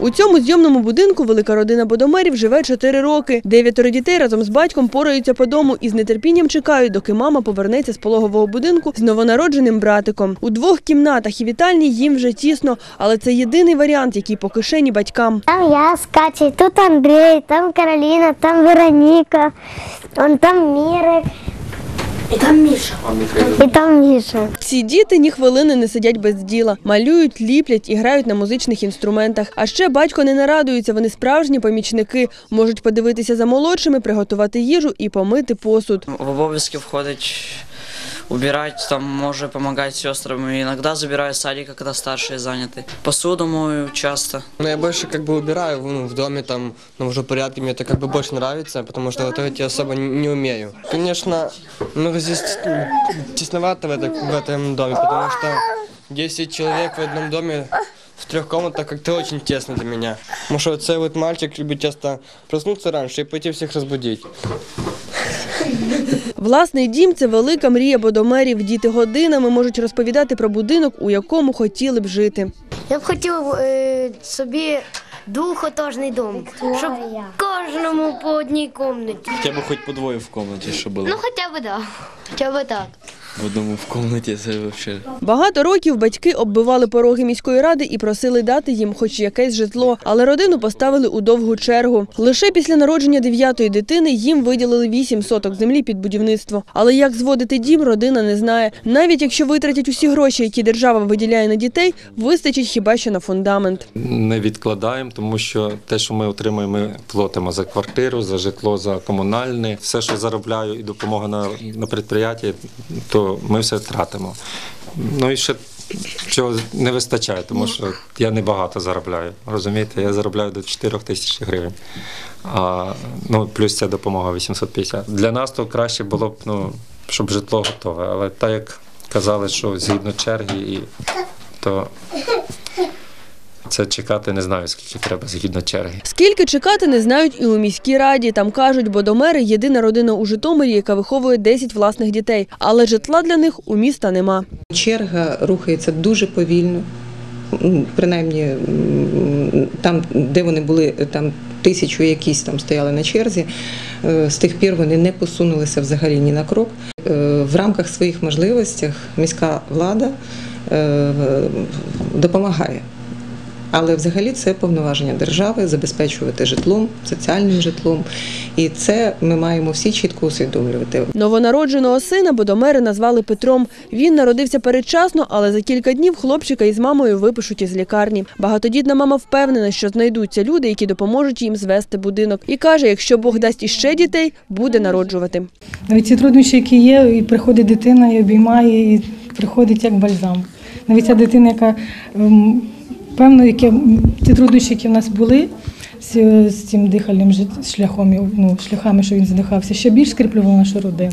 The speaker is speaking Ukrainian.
У цьому зйомному будинку велика родина Бодомерів живе 4 роки. Дев'ятеро дітей разом з батьком пораються по дому і з нетерпінням чекають, доки мама повернеться з пологового будинку з новонародженим братиком. У двох кімнатах і вітальні їм вже тісно, але це єдиний варіант, який по кишені батькам. Там я с Катей, тут Андрей, там Каролина, там Вероника, он там Мирик. И там Міша. І там Міша. Ці діти ні хвилини не сидять без діла, малюють, ліплять і грають на музичних інструментах. А ще батько не нарадується, вони справжні помічники, можуть подивитися за молодшими, приготувати їжу і помити посуд. В обов'язки входить убирать, там може допомагати сестрам. Іноді забираю з садика, коли старші зайняті. Посуду мою часто. Ну, я больше как бы убираю ну, в доме, там, на уже порядке, мне это как бы больше нравится, потому что готовить я особо не не умею. Конечно, ну, здесь тесновато в, это, в этом доме, потому что 10 человек в одном доме в трех комнатах как-то очень тесно для меня. Потому что цей вот мальчик любит часто проснуться раньше и пойти всех разбудить. Власний дім це велика мрія бодомерів. Діти годинами можуть розповідати про будинок, у якому хотіли б жити. Я б хотів е, собі двохотожний дом, щоб кожному по одній кімнаті. Хоча б хоч по двоє в кімнаті, щоб було. Ну хоча б так. Хоча б так. В одному в кімнаті це взагалі. Багато років батьки оббивали пороги міської ради і просили дати їм хоч якесь житло, але родину поставили у довгу чергу. Лише після народження дев'ятої дитини їм виділили вісім соток землі під будівництво. Але як зводити дім, родина не знає. Навіть якщо витратять усі гроші, які держава виділяє на дітей, вистачить хіба що на фундамент. не відкладаємо, тому що те, що ми отримуємо, ми платимо за квартиру, за житло, за комунальне. Все, що заробляю, і допомога на, на підприємстві, то ми все тратимо. Ну і ще чого не вистачає, тому що я не багато заробляю. Розумієте, я заробляю до 4 тисяч гривень. А, ну, плюс ця допомога 850. Для нас то краще було б, ну, щоб житло готове. Але так як казали, що згідно черги, і, то це чекати не знаю, скільки треба згідно черги. Скільки чекати, не знають і у міській раді. Там кажуть, бодомери – єдина родина у Житомирі, яка виховує 10 власних дітей. Але житла для них у міста нема. Черга рухається дуже повільно. Принаймні там, де вони були, там тисячу якісь там стояли на черзі. е, З тих пір вони не посунулися взагалі ні на крок. Е, В рамках своїх можливостей міська влада е, допомагає. Але взагалі це повноваження держави забезпечувати житлом, соціальним житлом. І це ми маємо всі чітко усвідомлювати. Новонародженого сина бодомери назвали Петром. Він народився передчасно, але за кілька днів хлопчика із мамою випишуть із лікарні. Багатодітна мама впевнена, що знайдуться люди, які допоможуть їм звести будинок. І каже, якщо Бог дасть іще дітей, буде народжувати. Навіть ці труднощі, які є, і приходить дитина, і обіймає, і приходить як бальзам. Навіть ця дитина, яка ем, певно, які ті труднощі, які в нас були з, з цим дихальним шляхом, ну, шляхами, що він задихався, ще більш скріплював нашу родину.